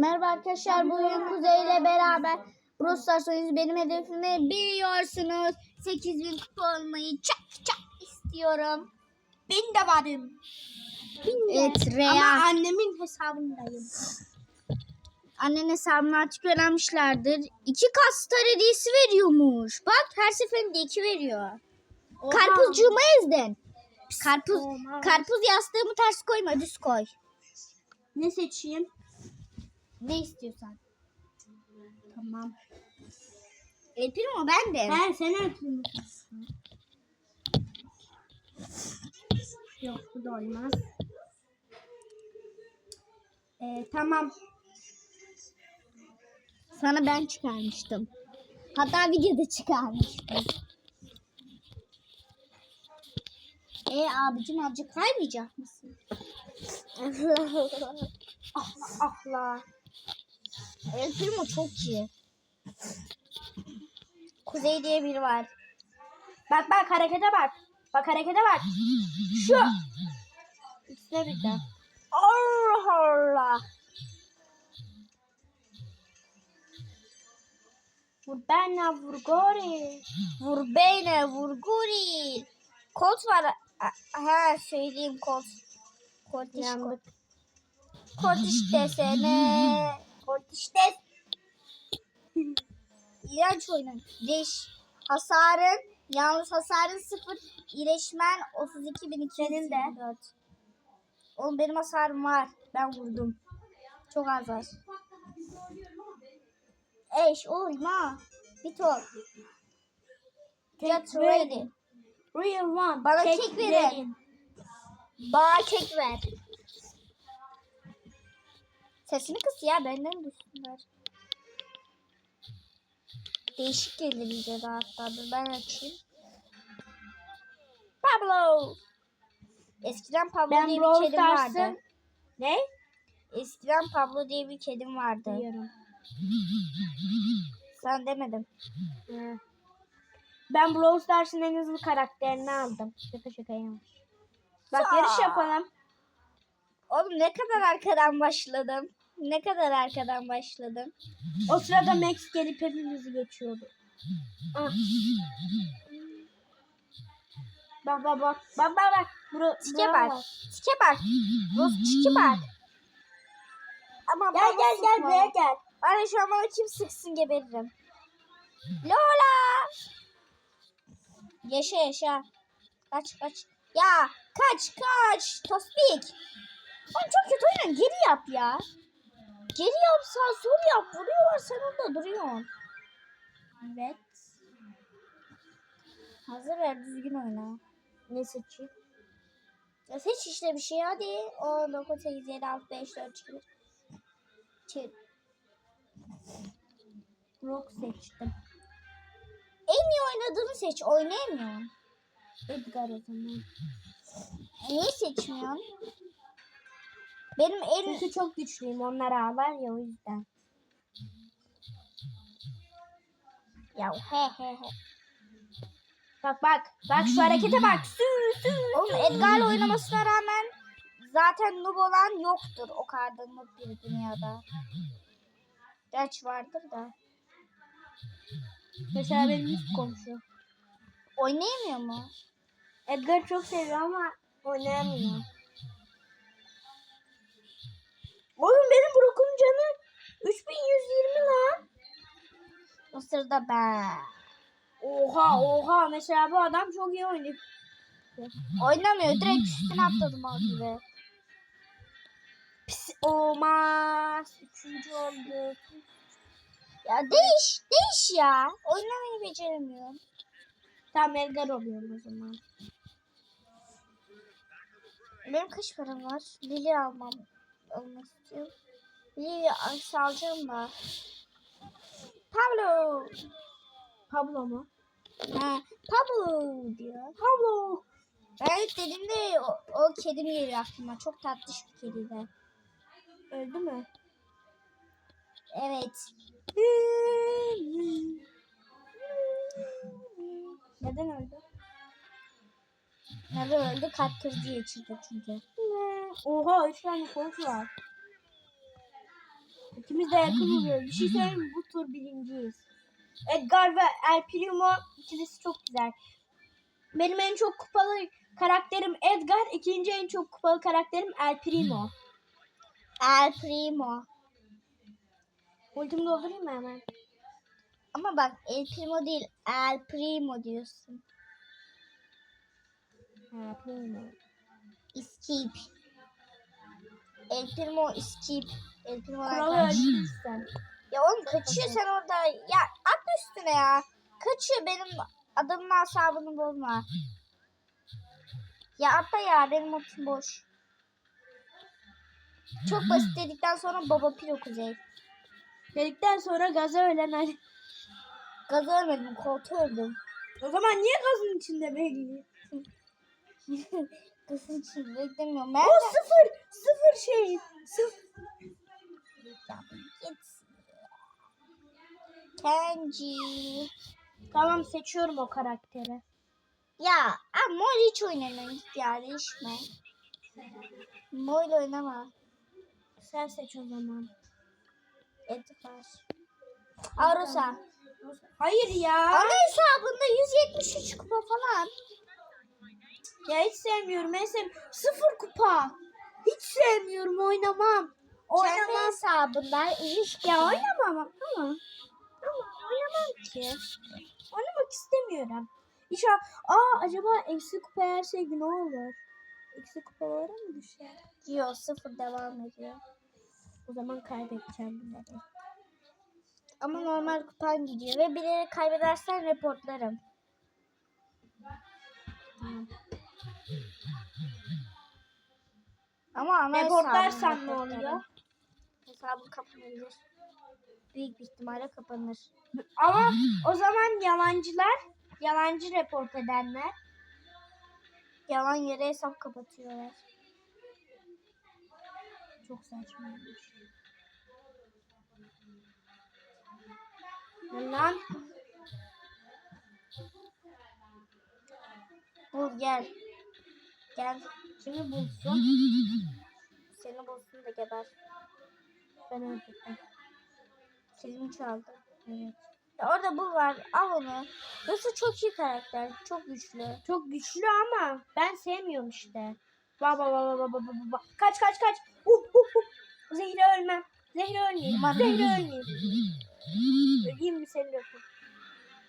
Merhaba arkadaşlar. Bugün Kuzey ile beraber Brawl Stars oynuyoruz. Benim hedefimi biliyorsunuz. 8000 kupa olmayı çok çok istiyorum. Ben de varım. Evet Ama Rea. annemin hesabındayım. Annen hesabını artık öğrenmişlerdir. İki kat star hediyesi veriyormuş. Bak her seferinde iki veriyor. Karpuzcuğumu ezdin. Karpuz, Olmaz. karpuz yastığımı ters koyma düz koy. Ne seçeyim? Ne istiyorsan. Tamam. El Primo ben de. Ben seni öpeyim. Yok bu da olmaz. Ee, tamam. Sana ben çıkarmıştım. Hatta videoda çıkarmıştım. E abicim azıcık kaymayacak mısın? Ahla ahla. El Primo çok iyi. Kuzey diye biri var. Bak bak harekete bak. Bak harekete bak. Şu. İkisine birden. Allah Allah. Vur bana vur gori. Vur beyne vur guril. Kolt var. Ha söyleyeyim kolt. Kolt iş kolt. Yandık. Kolt iş desene. Kolt iş des. İğrenç oyun. Değiş. Hasarın yalnız hasarın sıfır. İyileşmen 32 bin Senin de. Oğlum benim hasarım var. Ben vurdum. Çok az var. Eş olma. Bit ol. Get ready. Real one. Bana kek verin. verin. Bana kek ver. Sesini kıs ya benden duysunlar. Değişik gelir videoda hatta dur ben açayım. Pablo. Eskiden Pablo Ben diye bir kedim vardı. Stars'ın... Ne? Eskiden Pablo diye bir kedim vardı. Biliyorum. Sen demedim. Ben Brawl Stars'ın en hızlı karakterini aldım. Şaka şaka yanlış. Bak Sağ. yarış yapalım. Oğlum ne kadar arkadan başladım. Ne kadar arkadan başladım. O sırada Max gelip hepimizi geçiyordu. Ah. Bak bak bak. Bak bak bak. Bura, Tike bak. Tike bak. Rus tike bak. Ama Gel gel gel buraya gel. Bana şu an bana kim sıksın geberirim. Lola. Yaşa yaşa. Kaç kaç. Ya kaç kaç. Tospik. Oğlum çok kötü oynuyorsun. Geri yap ya. Geri yap sağ sol yap. Vuruyorlar sen orada duruyorsun. Evet. Hazır ver düzgün oyna. Ne seçeyim? Ya seç işte bir şey hadi. 10, 9, 8, 7, 6, 5, 4, 3, 2, 1. Rock seçtim. En iyi oynadığını seç. Oynayamıyorsun. Edgar o zaman. Niye seçmiyorsun? Benim en... Çünkü çok güçlüyüm. Onlar ağlar ya o yüzden. Ya he he he. Bak bak. Bak şu harekete bak. Sü sü. Oğlum Edgar'la oynamasına rağmen zaten noob olan yoktur o kadar da noob bir dünyada. Gerçi vardır da. Mesela benim üst komşu. Oynayamıyor mu? Edgar çok seviyor ama oynayamıyor. Oğlum benim Brock'un canı 3120 lan. O sırada ben. Oha oha mesela bu adam çok iyi oynuyor. Oynamıyor. Direkt üstüne atladım abi. Pis olmaz. Üçüncü oldu. Ya değiş. Değiş ya. Oynamayı beceremiyorum. Tamam Edgar oluyorum o zaman. Benim kaç param var? Lili almam. Almak istiyorum. Aksi alacağım da. Pablo. Pablo mu? Ha, Pablo diyor. Pablo. Evet dediğimde o, o kedim geliyor aklıma. Çok tatlış bir kediydi. Öldü mü? Evet. Neden öldü? Neden öldü? Kalp krizi geçirdi çünkü. Oha üç tane koç var. İkimiz de yakın oluyoruz. Bir şey söyleyeyim mi? Bu tur birinciyiz. Edgar ve El Primo ikilisi çok güzel. Benim en çok kupalı karakterim Edgar. ikinci en çok kupalı karakterim El Primo. El Primo. Ultimi doldurayım mı hemen? Ama bak El Primo değil El Primo diyorsun. El Primo. Skip. El Primo skip. El Primo Kuralı öldürürsen. Ya oğlum kaçıyor sen orada. Ya atla üstüne ya. Kaçıyor benim adamın asabını bozma. Ya atla ya benim ultim boş. Çok basit dedikten sonra baba piro kuzey. Dedikten sonra gaza ölen Ali. Gaz ölmedim koltuğu öldüm. O zaman niye gazın içinde bekliyor? Gazın için beklemiyorum. O Ben sıfır. Sıfır şey. Sıfır. git. Kenji. Tamam seçiyorum o karakteri. Ya ama hiç oynamıyorum git ya değişme. Mor oynama. Sen seç o zaman. Edgar. Arusa. Hayır ya. Ana hesabında 173 kupa falan. Ya hiç sevmiyorum. En sev Sıfır kupa. Hiç sevmiyorum oynamam. Kendi Oynamam. hesabında ilişki Ya oynamam ama. Ama oynamam ki. Oynamak istemiyorum. İnşallah. Aa acaba eksi kupa yersek ne olur? Eksi kupalara mı düşer? diyor sıfır devam ediyor. O zaman kaybedeceğim bunları. Ama normal kupan gidiyor ve bilerek kaybedersen reportlarım. Tamam. Ama ana Reportlarsan ne oluyor? Hesabım kapanabilir. Büyük bir ihtimalle kapanır. Ama o zaman yalancılar, yalancı report edenler Yalan yere hesap kapatıyorlar. çok saçmaymış. Lan Bul gel. Gel. kimi bulsun? Seni bulsun da geber. Ben öldürdüm. Kilimi çaldı. Evet. Ya orada bul var. Al onu. Burası çok iyi karakter. Çok güçlü. Çok güçlü ama ben sevmiyorum işte. Ba ba ba ba ba ba ba ba. Kaç kaç kaç. Uh uh uh. Zehra ölmem. Zehra ölmeyeyim. Zehra ölmeyeyim. Öleyim mi seni?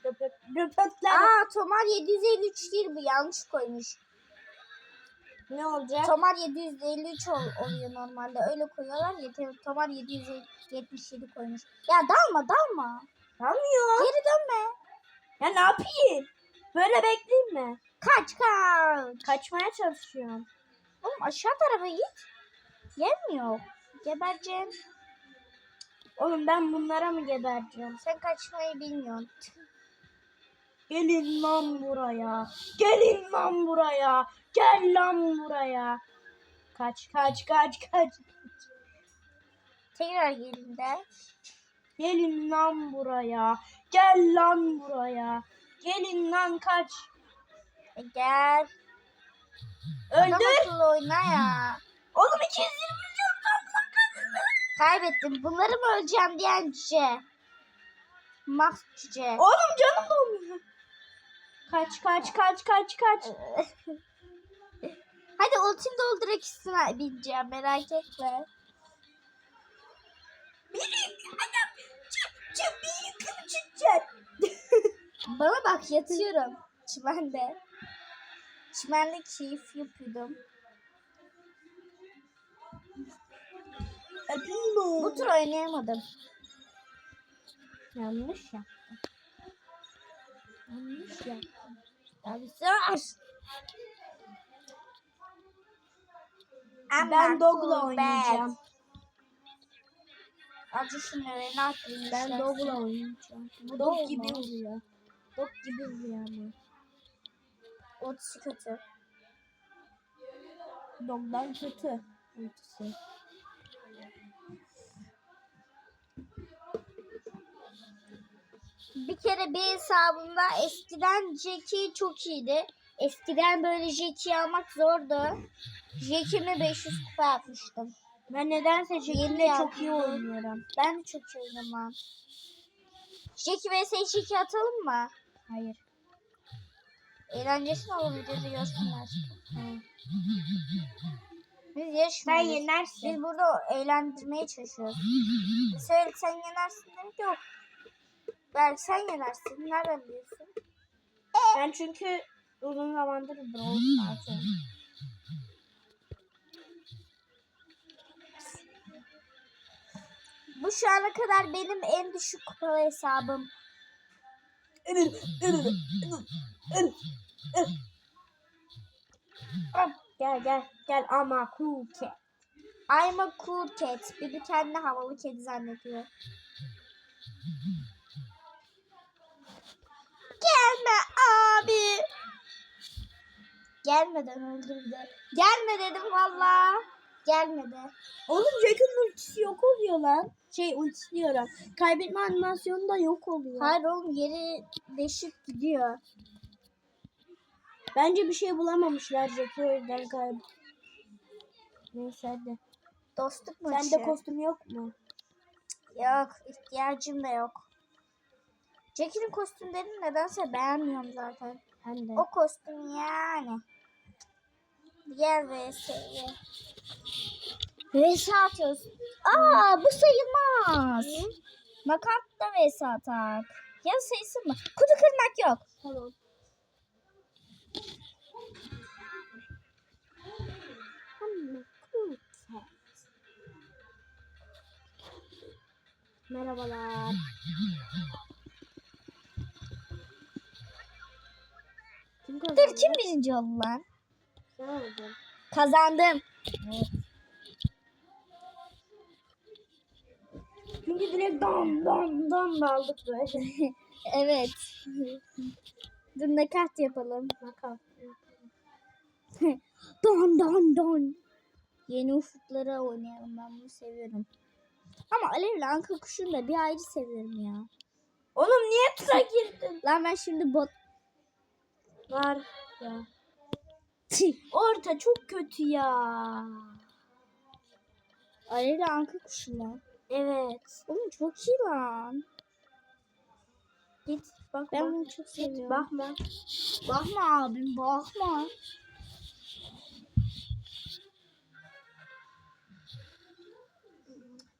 Röpöt. Röpötler. Aa Tomar 753 değil bu. Yanlış koymuş. Ne olacak? Tomar 753 ol- oluyor normalde. Öyle koyuyorlar ya. Tomar 777 koymuş. Ya dalma dalma. Tamıyor. Geri dönme. Ya ne yapayım? Böyle bekleyeyim mi? Kaç kaç. Kaçmaya çalışıyorum. Oğlum aşağı tarafa git. Gelmiyor. Geberceksin. Oğlum ben bunlara mı gebereceğim? Sen kaçmayı bilmiyorsun. Gelin lan buraya. Gelin lan buraya. Gel lan buraya. Kaç kaç kaç kaç. Tekrar gelin de. Gelin lan buraya. Gel lan buraya. Gelin lan kaç. E, gel. Adam akıllı oyna ya. Oğlum 220 can kaldı. Kaybettim. Bunları mı öleceğim diyen cüce. Max cüce. Oğlum canım dolmuyor. Kaç kaç kaç kaç kaç. Hadi ultim doldurak üstüne bineceğim merak etme. Biri adam çık çık bir yukarı çıkacak. Bana bak yatıyorum. Çimende. Çimende keyif yapıyordum. Öpeyim Bu tur oynayamadım. Yanlış yaptım. Yanlış yaptım. Abi sus. Ben Dog'la oynayacağım. Acı şunları ne yapayım? Ben Dog'la oynayacağım. Bu Dog gibi vuruyor. Dog gibi vuruyor ama. Otisi kötü. Dog'dan kötü. Ultisi. Bir kere bir hesabımda eskiden Jackie çok iyiydi. Eskiden böyle Jackie'yi almak zordu. Jackie'mi 500 kupa yapmıştım. Ben nedense Jack'le çok iyi oynuyorum. Ben de çok iyi oynamam. Jackie vs. Jackie atalım mı? Hayır. Eğlencesini alalım videoda görsünler. Biz Sen yarışmıyoruz. yenersin. Biz burada eğlendirmeye çalışıyoruz. Söyle sen yenersin demek yok. Belki sen yenersin. Nereden biliyorsun? Ben çünkü uzun zamandır Brawl Stars oynuyorum. Bu şu ana kadar benim en düşük kupalı hesabım. Gel gel gel ama cool cat. I'm a cool cat. Bibi kendini havalı kedi zannediyor. Gelme abi. Gelmeden öldürdü. Gelme dedim valla. Gelmedi. Oğlum Jack'ın ultisi yok oluyor lan. Şey ultisi diyorum. Kaybetme animasyonu da yok oluyor. Hayır oğlum yeri deşip gidiyor. Bence bir şey bulamamışlar Jack'i o yüzden kayb. Neyse hadi. Dostluk maçı. Sende kostüm yok mu? Yok ihtiyacım da yok. Jackie'nin kostümlerini nedense beğenmiyorum zaten. Ben de. O kostüm yani. Diğer VS'ye. VS atıyoruz. Aa bu sayılmaz. Makart da VS atak. Ya sayısı mı? Kutu kırmak yok. Tamam. Merhabalar. Kim kazandı? Dur kim birinci oldu lan? Sen oldun. Kazandım. Çünkü direkt dam dam dam da aldık böyle. Evet. Dur ne kart yapalım. Bakalım. Don don don. Yeni ufuklara oynayalım ben bunu seviyorum. Ama Alev'le Anka Kuşu'nu da bir ayrı seviyorum ya. Oğlum niye tıra girdin? Lan ben şimdi bot... Var ya. Orta çok kötü ya. Alev'le Anka Kuşu mu? Evet. Oğlum çok iyi lan. Git bak Ben bunu çok seviyorum. bakma. Bakma abim bakma.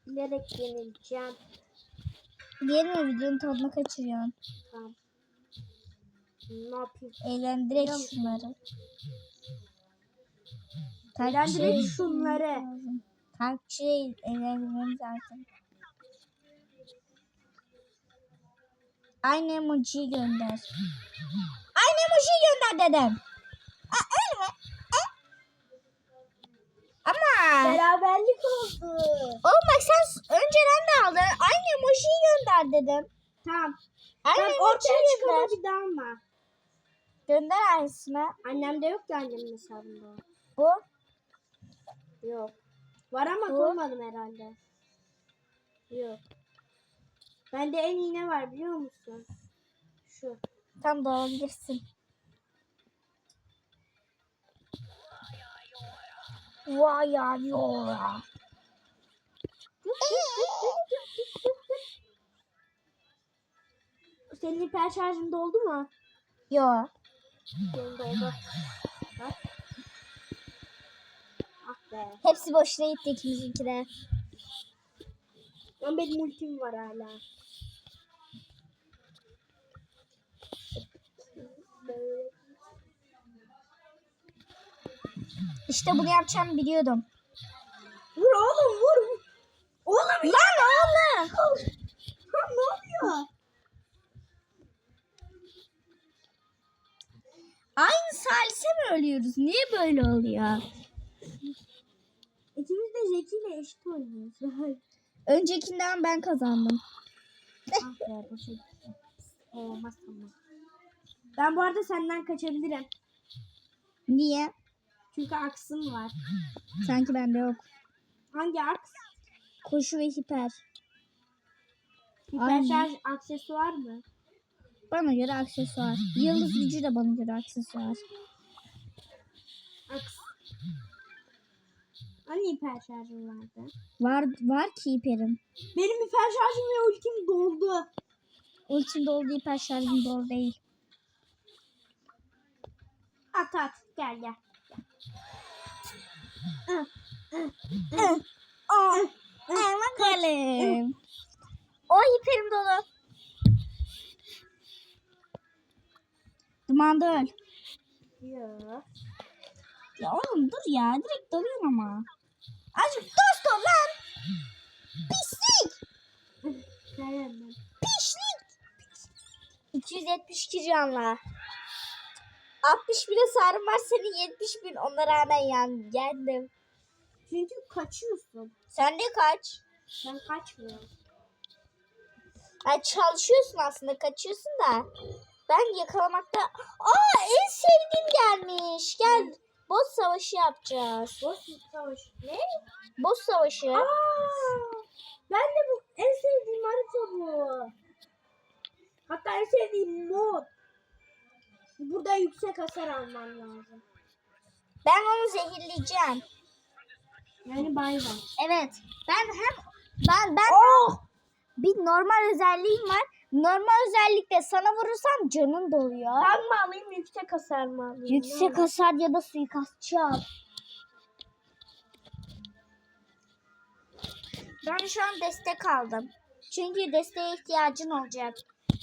Bilerek yenileceğim. Diğer videonun tadını kaçırıyorsun? Tamam. Ne yapayım? Eğlendirek musun? şunları. Eğlendirek şunları. Takipçiyi eğlendirmemiz lazım. Aynı emojiyi gönder. Aynı emojiyi gönder dedim. Aa, öyle mi? E? Ama Beraberlik oldu. oğlum bak sen önceden de aldın. Aynı emojiyi gönder dedim. Tamam. Aynı Ben emojiyi ortaya gönder. çıkana bir daha mı? Gönder aynısını. Annemde yok ki annemin hesabında. Bu. Yok. Var ama Bu. koymadım herhalde. Yok. Bende en iyi ne var biliyor musun? Şu. Tam doğabilirsin. Vay ya yora. Senin hiper şarjın doldu mu? Yo. Ah be. Hepsi boşuna gitti ikimizinki de. Ama benim ultim var hala. İşte bunu yapacağımı biliyordum. Vur oğlum vur. Oğlum Lan oğlum. Salise mi ölüyoruz? Niye böyle oluyor? İkimiz de Jackie ile eşit oynuyoruz. Öncekinden ben kazandım. ah be şey. Olmaz. Ben bu arada senden kaçabilirim. Niye? Çünkü aksım var. Sanki bende yok. Hangi aks? Koşu ve hiper. Hiper Aynen. şarj aksesuar mı? Bana göre aksesuar. Yıldız gücü de bana göre aksesuar. Aks. Hani hiper şarjım vardı? Var var ki hiperim. Benim hiper şarjım ve ultim doldu. Ultim doldu hiper şarjım dolu değil. At at gel gel. Al bakalım. O hiperim dolu. Dumanda öl. Yok. Ya oğlum dur ya direkt dalıyorsun ama. Azıcık dost ol lan. Pislik. Pislik. 272 canla. 60 bile sarım var senin 70 bin ona rağmen yan yendim. Çünkü kaçıyorsun. Sen de kaç? Ben kaçmıyorum. Ay çalışıyorsun aslında kaçıyorsun da. Ben yakalamakta... Aa en sevdiğim gelmiş. Gel. Boss savaşı yapacağız. Boss savaş. Ne? Boss savaşı. Aa, ben de bu en sevdiğim harita bu. Hatta en sevdiğim mod. Burada yüksek hasar alman lazım. Ben onu zehirleyeceğim. Yani bay bay. Evet. Ben hem ben ben Oh! bir normal özelliğim var. Normal özellikle sana vurursam canın doluyor. Ben mi alayım yüksek hasar mı alayım? Yüksek hasar ya da suikastçı al. Ben şu an destek aldım. Çünkü desteğe ihtiyacın olacak.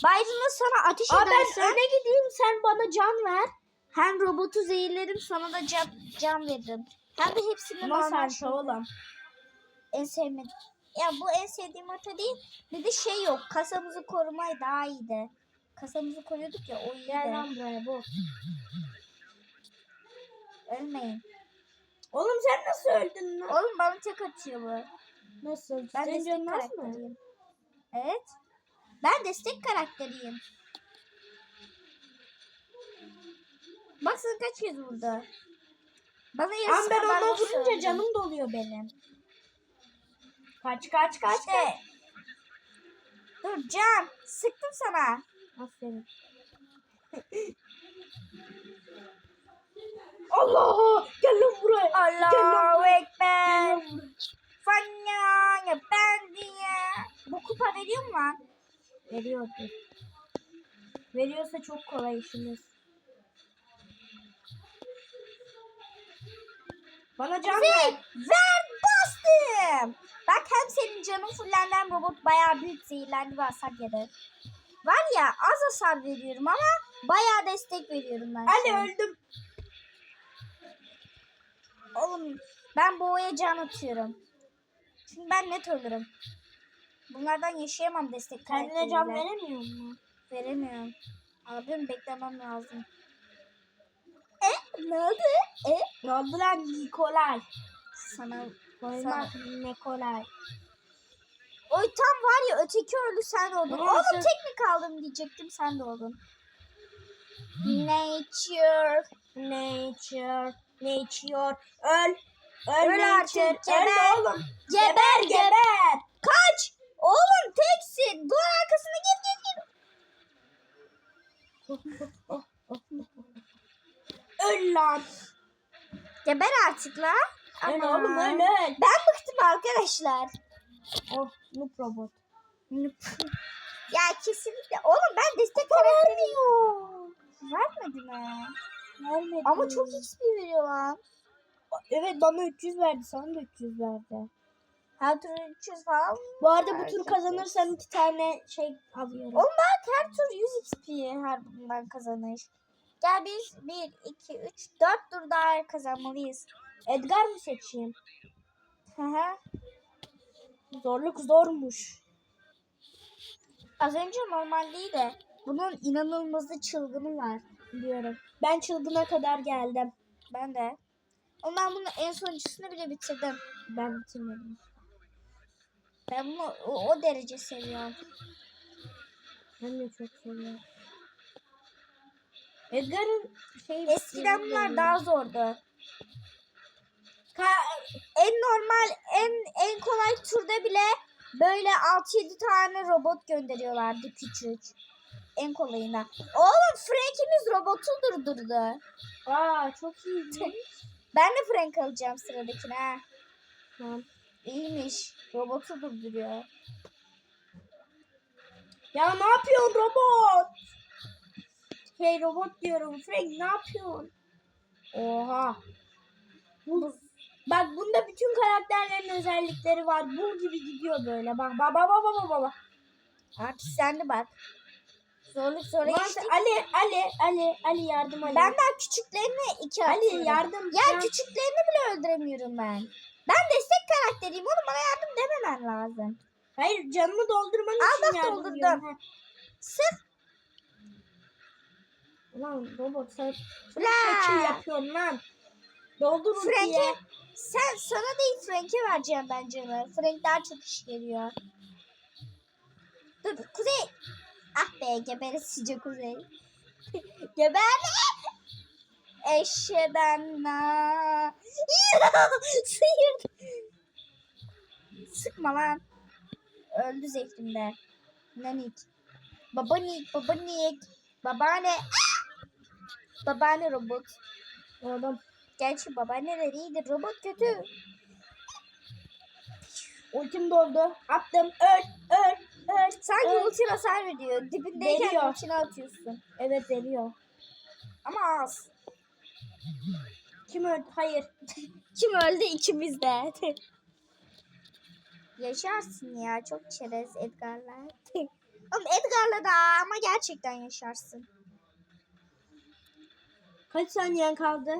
Byron'a sana ateş Aa, edersen ben öne gideyim sen bana can ver. hem robotu zehirlerim sana da can, can veririm. Hem de hepsini normal harita oğlum? en sevmedim. Ya bu en sevdiğim harita değil. Bir de şey yok. Kasamızı korumayı daha iyiydi. Kasamızı koruyorduk ya o iyiydi. Gel lan buraya bu. Ölmeyin. Oğlum sen nasıl öldün lan? Oğlum bana tek atıyor bu. Nasıl? Ben Senin destek az mı? karakteriyim. Evet. Ben destek karakteriyim. Bak sana kaç kez vurdu. Bana kadar ona vurunca canım doluyor benim. Kaç kaç kaç İşte. kaç. Dur can. Sıktım sana. Aferin. Allah! Gel lan buraya. Allahu Ekber. Fanya ya ben diye. Bu kupa veriyor mu lan? Veriyordur. Veriyorsa çok kolay işimiz. Bana can Ver, ver. Bastım. Bak hem senin canın fullendi hem robot bayağı büyük zehirlendi ve hasar yedi. Var ya az hasar veriyorum ama bayağı destek veriyorum ben. Sana. öldüm. Oğlum ben boğaya can atıyorum. Çünkü ben net ölürüm. Bunlardan yaşayamam destek Kendine can veremiyor mu? Veremiyorum. Abim beklemem lazım. E ne oldu? E Ne oldu lan Nikolay? sana Koymak Nikolay. Oy tam var ya öteki öldü sen oldun. Oğlum tek mi kaldım diyecektim sen de oldun. Nature. Nature. Nature. Öl. Öl, Öl artık, geber. Öl oğlum. Geber geber. Kaç. Oğlum teksin. Duvar arkasına gir gir gir. Öl lan. Geber artık la. Öl oğlum öl öl. Ben bıktım arkadaşlar. Oh noob robot. ya kesinlikle. Oğlum ben destek vermiyor. Vermedi mi? Vermedi. Ama çok XP veriyor lan. Evet bana 300 verdi sana da 300 verdi. Her türlü 300 falan. Bu arada bu tur kazanırsam iki tane şey alıyorum. Oğlum bak her tur 100 XP her bundan kazanır. Gel biz 1, 2, 3, 4 tur daha kazanmalıyız. Edgar mı seçeyim? Hı hı. Zorluk zormuş. Az önce normal değil de bunun inanılmazı çılgını var. Diyorum. Ben çılgına kadar geldim. Ben de. Ben bunun en sonuncusunu bile bitirdim. Ben bitirmedim. Ben bunu o, o derece seviyorum. Ben de çok seviyorum. Edgar'ın şey Eskiden bunlar daha zordu. En normal, en en kolay turda bile böyle 6-7 tane robot gönderiyorlardı küçük. En kolayında. Oğlum Frank'imiz robotu durdurdu. Aa çok iyi. Ben de Frank alacağım sıradakine. ha. Tamam. İyiymiş. Robotu durduruyor. Ya ne yapıyorsun robot? Hey robot diyorum. Frank ne yapıyorsun? Oha. Bu, bak bunda bütün karakterlerin özellikleri var. Bul gibi gidiyor böyle. Bak bak bak bak bak bak. sen de bak. Zorluk sonra sen- Ali Ali Ali Ali yardım Ali. Ben daha küçüklerini iki Ali atıyorum. yardım. Ya Ya- küçüklerini bile öldüremiyorum ben. Ben destek karakteriyim oğlum bana yardım dememen lazım. Hayır canımı doldurman Al için yardım doldurdum. Ha. Sık. Ulan robot sen La. şekil yapıyorsun lan. Doldur ultiye. Frank'e sen sana değil Frank'e vereceğim ben canı. Frank daha çok iş geliyor. Dur Kuzey. Ah be geberesice Kuzey. Geber. Eşebenna. Sıyırdı. Sıkma lan. Öldü zehrimde. Nanik. Babanik, babanik. Babaanne. Babaanne robot. O adam Gerçi babaanneler iyidir. Robot kötü. ultim doldu. Attım. Öl öl öl. Sanki öl. ulti hasar veriyor. Dibindeyken Veriyor. ultini atıyorsun. Evet veriyor. Ama az. Kim öldü? Hayır. Kim öldü? İkimiz de. Yaşarsın ya. Çok çerez Edgar'la. Oğlum Edgar'la da ama gerçekten yaşarsın. Kaç saniyen kaldı?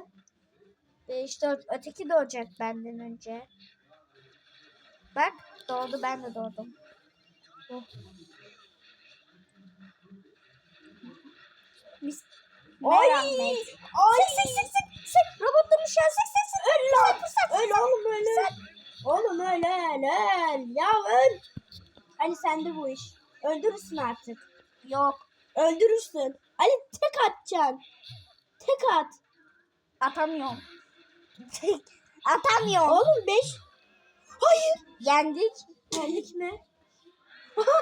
5 4 öteki doğacak benden önce. Bak doğdu ben de doğdum. Oh. Mis Ay! Ay! Sık sık sık sık sık. Robotla müşen sık sık sık. Öl lan! Öl oğlum öl öl. Oğlum öl öl öl. Ya öl. Ali sende bu iş. Öldürürsün artık. Yok. Öldürürsün. Ali tek atacaksın. Tek at. Atamıyorum. Atamıyorum. Oğlum 5. Hayır. Yendik. Geldik mi?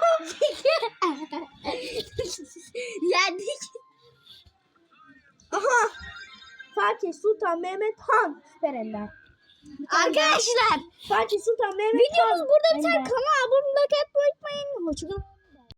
Yendik. Aha. Fatih Sultan Mehmet Han. Süper Ender. Arkadaşlar Fatih Sultan Mehmet videomuz Han. burada biter. Kanala abone olmayı unutmayın. Hoşçakalın.